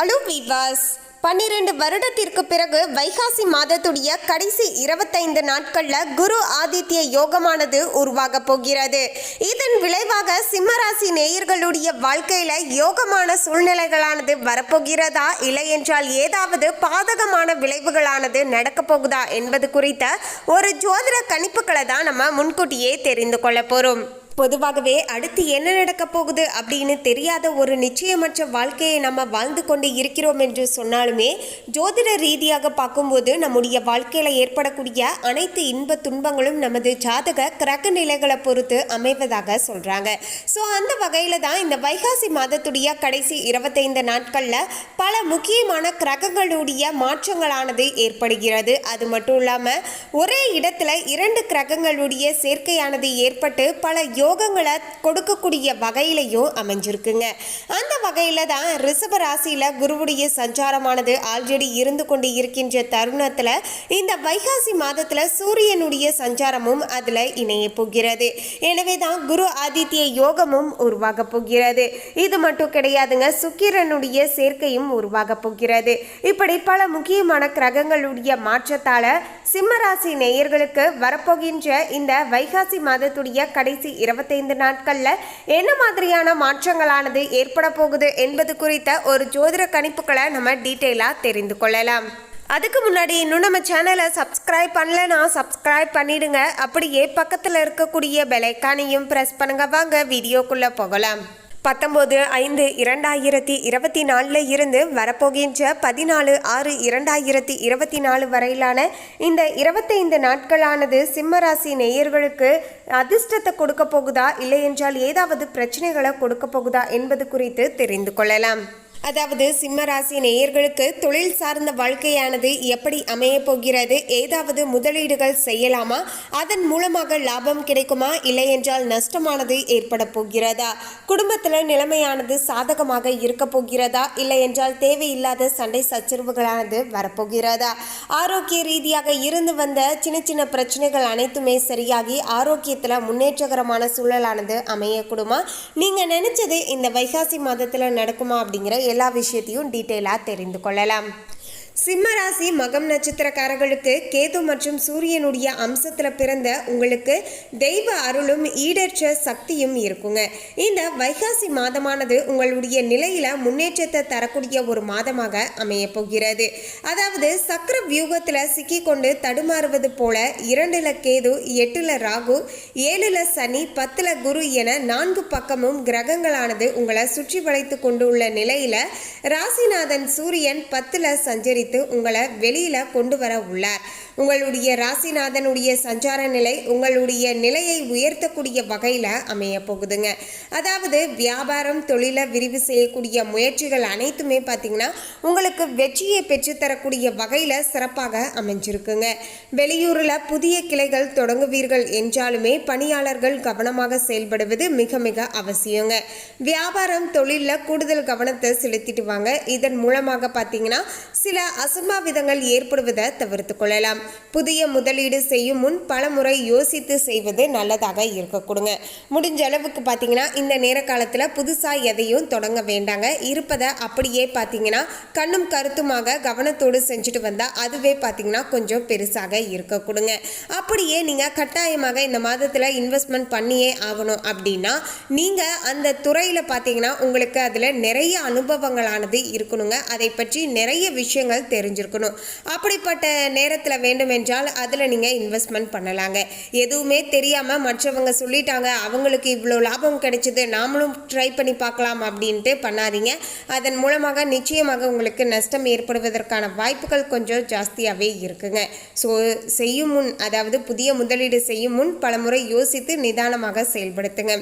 Hello விவாஸ் பன்னிரண்டு வருடத்திற்கு பிறகு வைகாசி மாதத்துடைய கடைசி இருபத்தைந்து நாட்கள்ல குரு ஆதித்ய யோகமானது உருவாக போகிறது. இதன் விளைவாக சிம்மராசி நேயர்களுடைய வாழ்க்கையில யோகமான சூழ்நிலைகளானது வரப்போகிறதா? இல்லை என்றால் ஏதாவது பாதகமான விளைவுகளானது நடக்க போகுதா? என்பது குறித்த ஒரு ஜோதிட கணிப்புகளை தான் நம்ம முன்கூட்டியே தெரிந்து கொள்ள போறோம். பொதுவாகவே அடுத்து என்ன நடக்க போகுது அப்படின்னு தெரியாத ஒரு நிச்சயமற்ற வாழ்க்கையை நம்ம வாழ்ந்து கொண்டு இருக்கிறோம் என்று சொன்னாலுமே ஜோதிட ரீதியாக பார்க்கும்போது நம்முடைய வாழ்க்கையில் ஏற்படக்கூடிய அனைத்து இன்ப துன்பங்களும் நமது ஜாதக கிரக நிலைகளை பொறுத்து அமைவதாக சொல்கிறாங்க ஸோ அந்த வகையில் தான் இந்த வைகாசி மாதத்துடைய கடைசி இருபத்தைந்து நாட்களில் பல முக்கியமான கிரகங்களுடைய மாற்றங்களானது ஏற்படுகிறது. அது மட்டும் இல்லாமல் ஒரே இடத்துல இரண்டு கிரகங்களுடைய சேர்க்கையானது ஏற்பட்டு பல யோ யோகங்களை கொடுக்கக்கூடிய வகையிலையும் அமைஞ்சிருக்குங்க. அந்த வகையில் தான் ரிஷப ராசியில் குருவுடைய சஞ்சாரமானது ஆல்ரெடி இருந்து கொண்டு இருக்கின்ற தருணத்தில் இந்த வைகாசி மாதத்தில் சூரியனுடைய சஞ்சாரமும் அதில் இணைய போகிறது. எனவே தான் குரு ஆதித்ய யோகமும் உருவாக போகிறது. இது மட்டும் கிடையாதுங்க சுக்கிரனுடைய சேர்க்கையும் உருவாக போகிறது. இப்படி பல முக்கியமான கிரகங்களுடைய மாற்றத்தால் சிம்மராசி நேயர்களுக்கு வரப்போகின்ற இந்த வைகாசி மாதத்துடைய கடைசி இருபத்தைந்து நாட்களில் என்ன மாதிரியான மாற்றங்களானது ஏற்பட போகுது என்பது குறித்த ஒரு ஜோதிட கணிப்புகளை நம்ம டீட்டெயிலாக தெரிந்து கொள்ளலாம். அதுக்கு முன்னாடி இன்னும் நம்ம சேனலை சப்ஸ்கிரைப் பண்ணலனா சப்ஸ்கிரைப் பண்ணிடுங்க. அப்படியே பக்கத்தில் இருக்கக்கூடிய பெலைக்கானையும் ப்ரெஸ் பண்ணுங்க. வாங்க வீடியோக்குள்ளே போகலாம். பத்தொம்போது ஐந்து இரண்டாயிரத்தி இருபத்தி நாலில் இருந்து வரப்போகின்ற பதினாலு ஆறு இரண்டாயிரத்தி இருபத்தி நாலு வரையிலான இந்த இருபத்தைந்து நாட்களானது சிம்மராசி நேயர்களுக்கு அதிர்ஷ்டத்தை கொடுக்க போகுதா? இல்லை என்றால் ஏதாவது பிரச்சனைகளை கொடுக்க போகுதா? என்பது குறித்து தெரிந்து கொள்ளலாம். அதாவது சிம்மராசி நேயர்களுக்கு தொழில் சார்ந்த வாழ்க்கையானது எப்படி அமைய போகிறது? ஏதாவது முதலீடுகள் செய்யலாமா? அதன் மூலமாக லாபம் கிடைக்குமா? இல்லை என்றால் நஷ்டமானது ஏற்பட போகிறதா? குடும்பத்தில் நிலைமையானது சாதகமாக இருக்க போகிறதா? இல்லை என்றால் தேவையில்லாத சண்டை சச்சரவுகளானது வரப்போகிறதா? ஆரோக்கிய ரீதியாக இருந்து வந்த சின்ன சின்ன பிரச்சனைகள் அனைத்துமே சரியாகி ஆரோக்கியத்தில் முன்னேற்றகரமான சூழலானது அமையக்கூடுமா? நீங்கள் நினைச்சது இந்த வைகாசி மாதத்தில் நடக்குமா? அப்படிங்கிற எல்லா விஷயத்தையும் டீட்டெயிலாக தெரிந்து கொள்ளலாம். சிம்மராசி மகம் நட்சத்திரக்காரர்களுக்கு கேது மற்றும் சூரியனுடைய அம்சத்தில் பிறந்த உங்களுக்கு தெய்வ அருளும் ஈடற்ற சக்தியும் இருக்குங்க. இந்த வைகாசி மாதமானது உங்களுடைய நிலையில முன்னேற்றத்தை தரக்கூடிய ஒரு மாதமாக அமைய போகிறது. அதாவது சக்கர வியூகத்தில் சிக்கிக்கொண்டு தடுமாறுவது போல இரண்டுல கேது எட்டுல ராகு ஏழுல சனி பத்துல குரு என நான்கு பக்கமும் கிரகங்களானது உங்களை சுற்றி வளைத்து கொண்டுள்ள நிலையில ராசிநாதன் சூரியன் பத்துல சஞ்சரித்து உங்களை வெளியில கொண்டு வர உள்ளார். உங்களுடைய ராசிநாதனுடைய சஞ்சார நிலை உங்களுடைய நிலையை உயர்த்தக்கூடிய வகையில் அமைய போகுதுங்க. அதாவது வியாபாரம் தொழிலை விரிவு செய்யக்கூடிய முயற்சிகள் அனைத்துமே பார்த்தீங்கன்னா உங்களுக்கு வெற்றியை பெற்றுத்தரக்கூடிய வகையில் சிறப்பாக அமைஞ்சிருக்குங்க. வெளியூரில் புதிய கிளைகள் தொடங்குவீர்கள் என்றாலுமே பணியாளர்கள் கவனமாக செயல்படுவது மிக மிக அவசியங்க. வியாபாரம் தொழிலில் கூடுதல் கவனத்தை செலுத்திட்டு வாங்க. இதன் மூலமாக பார்த்தீங்கன்னா சில அசம்பாவிதங்கள் ஏற்படுவதை தவிர்த்து கொள்ளலாம். புதிய முதலீடு செய்யும் முன் பல முறை யோசித்து செய்வது நல்லதாக இருக்க கொடுங்க. முடிஞ்ச அளவுக்கு பார்த்தீங்கன்னா இந்த நேர காலத்தில் புதுசாக எதையும் தொடங்க வேண்டாங்க. இருப்பதை அப்படியே பார்த்தீங்கன்னா கண்ணும் கருத்துமாக கவனத்தோடு செஞ்சுட்டு வந்தால் அதுவே பார்த்தீங்கன்னா கொஞ்சம் பெருசாக இருக்க கொடுங்க. அப்படியே நீங்கள் கட்டாயமாக இந்த மாதத்தில் இன்வெஸ்ட்மெண்ட் பண்ணியே ஆகணும் அப்படின்னா நீங்கள் அந்த துறையில் பார்த்தீங்கன்னா உங்களுக்கு அதில் நிறைய அனுபவங்களானது இருக்கணுங்க. அதை பற்றி நிறைய விஷயங்கள் தெரிஞ்சிருக்கணும். அப்படிப்பட்ட நேரத்தில் வேண்டுமென்றால் அதில் நீங்கள் இன்வெஸ்ட்மெண்ட் பண்ணலாங்க. எதுவுமே தெரியாமல் மற்றவங்க சொல்லிட்டாங்க அவங்களுக்கு இவ்வளோ லாபம் கிடைச்சிது நாமளும் ட்ரை பண்ணி பார்க்கலாம் அப்படின்ட்டு பண்ணாதீங்க. அதன் மூலமாக நிச்சயமாக உங்களுக்கு நஷ்டம் ஏற்படுவதற்கான வாய்ப்புகள் கொஞ்சம் ஜாஸ்தியாகவே இருக்குங்க. ஸோ செய்யும் முன் அதாவது புதிய முதலீடு செய்யும் முன் பலமுறை யோசித்து நிதானமாக செயல்படுத்துங்க.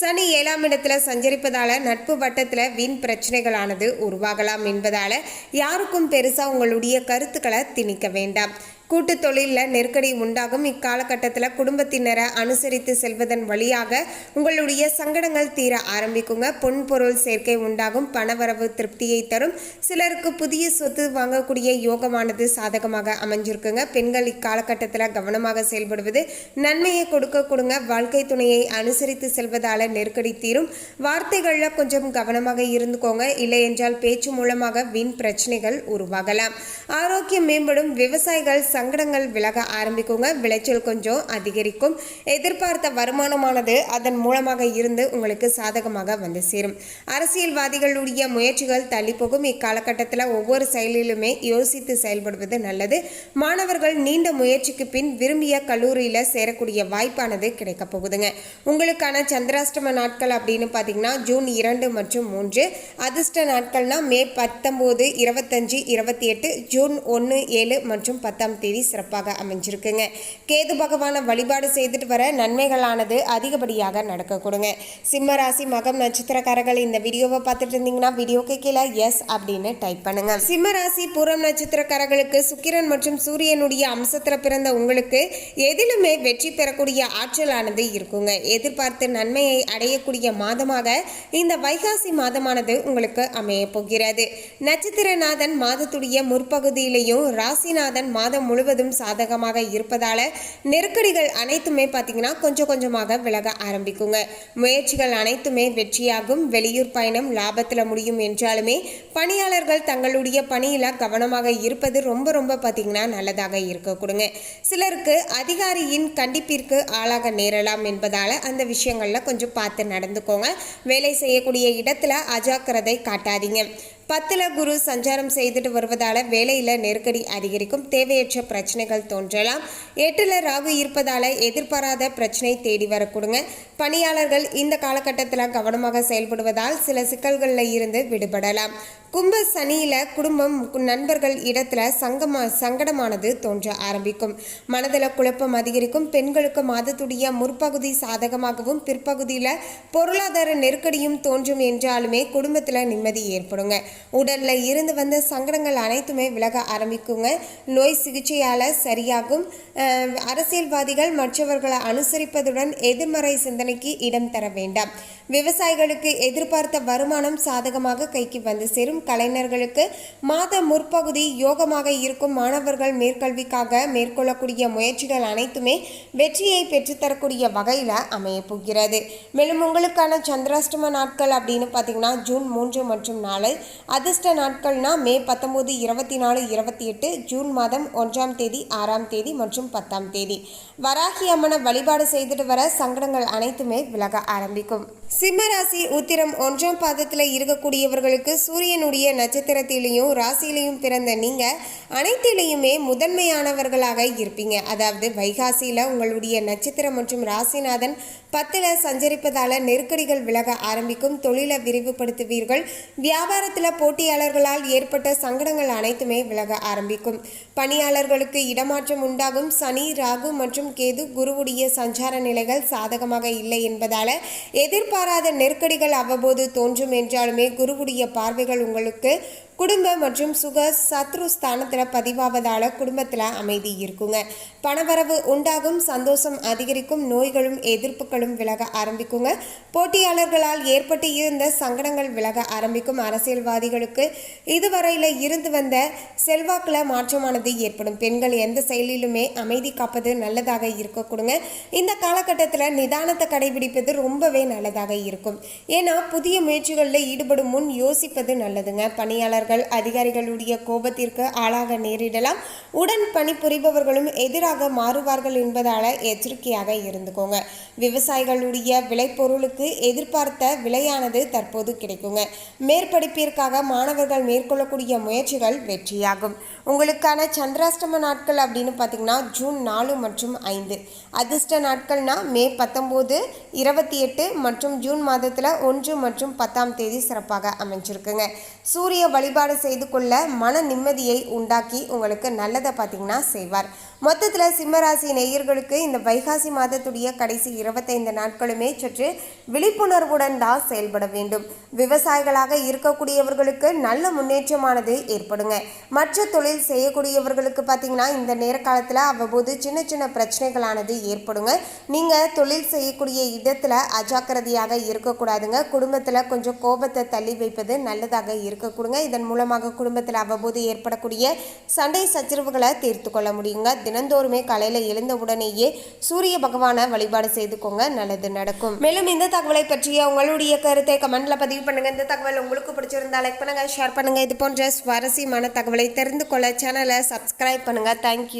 சனி ஏழாம் இடத்துல சஞ்சரிப்பதால் நட்பு வட்டத்தில் வீண் பிரச்சனைகளானது உருவாகலாம் என்பதால் யாருக்கும் பெருசாக உங்களுடைய கருத்துக்களை திணிக்க வேண்டாம். கூட்டு தொழிலில் நெருக்கடி உண்டாகும். இக்காலகட்டத்தில் குடும்பத்தினரை அனுசரித்து செல்வதன் வழியாக உங்களுடைய சங்கடங்கள் தீர ஆரம்பிக்குங்க. பொன் பொருள் சேர்க்கை உண்டாகும். பணவரவு திருப்தியை தரும். சிலருக்கு புதிய சொத்து வாங்கக்கூடிய யோகமானது சாதகமாக அமைஞ்சிருக்குங்க. பெண்கள் இக்காலகட்டத்தில் கவனமாக செயல்படுவது நன்மையை கொடுக்க கொடுங்க. வாழ்க்கை துணையை அனுசரித்து செல்வதால் நெருக்கடி தீரும். வார்த்தைகளில் கொஞ்சம் கவனமாக இருந்துக்கோங்க. இல்லை என்றால் பேச்சு மூலமாக வீண் பிரச்சனைகள் உருவாகலாம். ஆரோக்கியம் மேம்படும். விவசாயிகள் சங்கடங்கள் விலக ஆரம்பிக்குங்க. விளைச்சல் கொஞ்சம் அதிகரிக்கும். எதிர்பார்த்த வருமானமானது அதன் மூலமாக இருந்து உங்களுக்கு சாதகமாக வந்து சேரும். அரசியல்வாதிகளுடைய முயற்சிகள் தள்ளி போகும் இக்காலகட்டத்தில் ஒவ்வொரு செயலிலுமே யோசித்து செயல்படுவது நல்லது. மாணவர்கள் நீண்ட முயற்சிக்கு பின் விரும்பிய கல்லூரியில் சேரக்கூடிய வாய்ப்பானது கிடைக்க போகுதுங்க. உங்களுக்கான சந்திராஷ்டம நாட்கள் அப்படின்னு பார்த்தீங்கன்னா ஜூன் இரண்டு மற்றும் மூன்று. அதிர்ஷ்ட நாட்கள்னா மே பத்தொம்போது இருபத்தஞ்சு இருபத்தி எட்டு ஜூன் ஒன்று ஏழு மற்றும் பத்தாம் தேதி. தேதி சிறப்பாக அமைஞ்சிருக்குங்க. கேது பகவானை வழிபாடு செய்துட்டு வர நன்மைகளானது அதிகப்படியாக நடக்க கொடுங்க. சிம்ம ராசி மகம் நட்சத்திரக்காரர்கள் இந்த வீடியோவை பார்த்துட்டு இருந்தீங்கன்னா வீடியோக்கு கீழே எஸ் அப்படின்னு டைப் பண்ணுங்க. சிம்ம ராசி பூரம் நட்சத்திரக்காரர்களுக்கு சுக்கிரன் மற்றும் சூரியனுடைய அம்சத்தில் பிறந்த உங்களுக்கு எதிலுமே வெற்றி பெறக்கூடிய ஆற்றலானது இருக்குங்க. எதிர்பார்த்து நன்மையை அடையக்கூடிய மாதமாக இந்த வைகாசி மாதமானது உங்களுக்கு அமைய போகிறது. நட்சத்திரநாதன் மாதத்துடைய முற்பகுதியிலையும் ராசிநாதன் மாதம் முழு முழுவதும் சாதகமாக இருப்பதால நெருக்கடிகள் அனைத்துமே பார்த்தீங்கன்னா கொஞ்சம் கொஞ்சமாக விலக ஆரம்பிக்குங்க. முயற்சிகள் அனைத்துமே வெற்றியாகும். வெளியூர் பயணம் லாபத்தில் முடியும் என்றாலுமே பணியாளர்கள் தங்களுடைய பணியில் கவனமாக இருப்பது ரொம்ப ரொம்ப பார்த்தீங்கன்னா நல்லதாக இருக்க கொடுங்க. சிலருக்கு அதிகாரியின் கண்டிப்பிற்கு ஆளாக நேரலாம் என்பதால் அந்த விஷயங்களில் கொஞ்சம் பார்த்து நடந்துக்கோங்க. வேலை செய்யக்கூடிய இடத்துல அஜாக்கிரதை காட்டாதீங்க. பத்தில் குரு சஞ்சாரம் செய்துட்டு வருவதால் வேலையில் நெருக்கடி அதிகரிக்கும். தேவையற்ற பிரச்சனைகள் தோன்றலாம். எட்டில் ராகு இருப்பதால் எதிர்பாராத பிரச்சனை தேடி வரக்கூடுங்க. பணியாளர்கள் இந்த காலகட்டத்தில் கவனமாக செயல்படுவதால் சில சிக்கல்களில் இருந்து விடுபடலாம். கும்ப சனியில குடும்பம் நண்பர்கள் இடத்துல சங்கமா சங்கடமானது தோன்ற ஆரம்பிக்கும். மனதில் குழப்பம் அதிகரிக்கும். பெண்களுக்கு மாதத்துடைய முற்பகுதி சாதகமாகவும் பிற்பகுதியில் பொருளாதார நெருக்கடியும் தோன்றும் என்றாலுமே குடும்பத்தில் நிம்மதி ஏற்படுங்க. உடலில் இருந்து வந்த சங்கடங்கள் அனைத்துமே விலக ஆரம்பிக்குங்க. நோய் சிகிச்சையால் சரியாகும். அரசியல்வாதிகள் மற்றவர்களை அனுசரிப்பதுடன் எதிர்மறை சிந்தனைக்கு இடம் தர வேண்டாம். விவசாயிகளுக்கு எதிர்பார்த்த வருமானம் சாதகமாக கைக்கு வந்து சேரும். கலைஞர்களுக்கு மாத முற்பகுதி யோகமாக இருக்கும் மாணவர்கள் மேற்கல்விக்காக மேற்கொள்ளக்கூடிய முயற்சிகள் அனைத்துமே வெற்றியை பெற்றுத்தரக்கூடிய வகையில் அமைய போகிறது. மேலும் உங்களுக்கான சந்திராஷ்டம நாட்கள் அப்படின்னு பார்த்தீங்கன்னா ஜூன் மூன்று மற்றும் நாலு அதிர்ஷ்ட நாட்கள்னா மே பத்தொம்போது இருபத்தி நாலு இருபத்தி எட்டு ஜூன் மாதம் ஒன்றாம் தேதி ஆறாம் தேதி மற்றும் பத்தாம் தேதி. வராகி அம்மனை வழிபாடு செய்துட்டு வர சங்கடங்கள் அனைத்துமே விலக ஆரம்பிக்கும். சிம்மராசி உத்திரம் ஒன்றாம் பாதத்தில் இருக்கக்கூடியவர்களுக்கு சூரியனுடைய நட்சத்திரத்திலையும் ராசியிலையும் பிறந்த நீங்கள் அனைத்திலையுமே முதன்மையானவர்களாக இருப்பீங்க. அதாவது வைகாசியில் உங்களுடைய நட்சத்திரம் மற்றும் ராசிநாதன் பத்தில் சஞ்சரிப்பதால் நெருக்கடிகள் விலக ஆரம்பிக்கும். தொழிலை விரிவுபடுத்துவீர்கள். வியாபாரத்தில் போட்டியாளர்களால் ஏற்பட்ட சங்கடங்கள் அனைத்துமே விலக ஆரம்பிக்கும். பணியாளர்களுக்கு இடமாற்றம் உண்டாகும். சனி ராகு மற்றும் கேது குருவுடைய சஞ்சார நிலைகள் சாதகமாக இல்லை என்பதால் எதிர்பார்ப்பு எதிர்பாராத நெருக்கடிகள் அவ்வப்போது தோன்றும் என்றாலுமே குருவுடைய பார்வைகள் உங்களுக்கு குடும்ப மற்றும் சுக சத்ரு ஸ்தானத்தில் பதிவாவதால் குடும்பத்தில் அமைதி இருக்குங்க. பணவரவு உண்டாகும் சந்தோஷம் அதிகரிக்கும் நோய்களும் எதிர்ப்புகளும் விலக ஆரம்பிக்குங்க. போட்டியாளர்களால் ஏற்பட்டு இருந்த சங்கடங்கள் விலக ஆரம்பிக்கும். அரசியல்வாதிகளுக்கு இதுவரையில் இருந்து வந்த செல்வாக்கில் மாற்றமானது ஏற்படும். பெண்கள் எந்த செயலிலுமே அமைதி காப்பது நல்லதாக இருக்க கொடுங்க இந்த காலகட்டத்தில் நிதானத்தை கடைபிடிப்பது ரொம்பவே நல்லதாக இருக்கும். ஏன்னா புதிய முயற்சிகளில் ஈடுபடும் முன் யோசிப்பது நல்லதுங்க. பணியாளர்கள் அதிகாரிகளுடைய கோபத்திற்கு ஆளாக நேரிடலாம். உடன் பணிபுரிபவர்களும் எதிராக மாறுவார்கள் என்பதால எச்சரிக்கையாக இருந்துக்கோங்க. விவசாயிகளுடைய விளைபொருளுக்கு எதிர்பார்த்த விலையானது தற்போது கிடைக்குங்க. மேற்படிப்பிற்காக மாணவர்கள் மேற்கொள்ளக்கூடிய முயற்சிகள் வெற்றியாகும். உங்களுக்கான சந்திராஷ்டம நாட்கள் அப்படின்னு பார்த்தீங்கன்னா ஜூன் நாலு மற்றும் ஐந்து. அதிர்ஷ்ட நாட்கள்னா மே பத்தொம்போது இருபத்தி எட்டு மற்றும் ஜூன் மாதத்தில் ஒன்று மற்றும் பத்தாம் தேதி சிறப்பாக அமைஞ்சிருக்குங்க. சூரிய வழிபாடு செய்து கொள்ள மன நிம்மதியை உண்டாக்கி உங்களுக்கு நல்லதை பார்த்தீங்கன்னா செய்வார். மொத்தத்தில் சிம்மராசி நேயர்களுக்கு இந்த வைகாசி மாதத்துடைய கடைசி இருபத்தைந்து நாட்களுமே சற்று விழிப்புணர்வுடன் தான் செயல்பட வேண்டும். விவசாயிகளாக இருக்கக்கூடியவர்களுக்கு நல்ல முன்னேற்றமானது ஏற்படுங்க. மற்ற தொழில் செய்யக்கூடியவர்களுக்கு பார்த்தீங்கன்னா இந்த நேர காலத்தில் அவ்வப்போது சின்ன சின்ன பிரச்சனைகளானது ஏற்படுங்க. நீங்கள் தொழில் செய்யக்கூடிய இடத்துல அஜாக்கிரதையாக இருக்கக்கூடாதுங்க. குடும்பத்தில் கொஞ்சம் கோபத்தை தள்ளி வைப்பது நல்லதாக இருக்கக்கூடுங்க. இதன் மூலமாக குடும்பத்தில் அவ்வப்போது ஏற்படக்கூடிய சண்டை சச்சரவுகளை தீர்த்து கொள்ள முடியுங்க. தினந்தோறுமே காலையில் எழுந்த உடனேயே சூரிய பகவானை வழிபாடு செய்துக்கோங்க. நல்லது நடக்கும். மேலும் இந்த தகவலை பற்றிய உங்களுடைய கருத்தை கமெண்ட்ல பதிவு பண்ணுங்க. இந்த தகவல் உங்களுக்கு பிடிச்சிருந்தா லைக் பண்ணுங்க ஷேர் பண்ணுங்க. இது போன்ற சுவாரஸ்யமான தகவலை தெரிந்து கொள்ள சேனலை சப்ஸ்கிரைப் பண்ணுங்க. தேங்க்யூ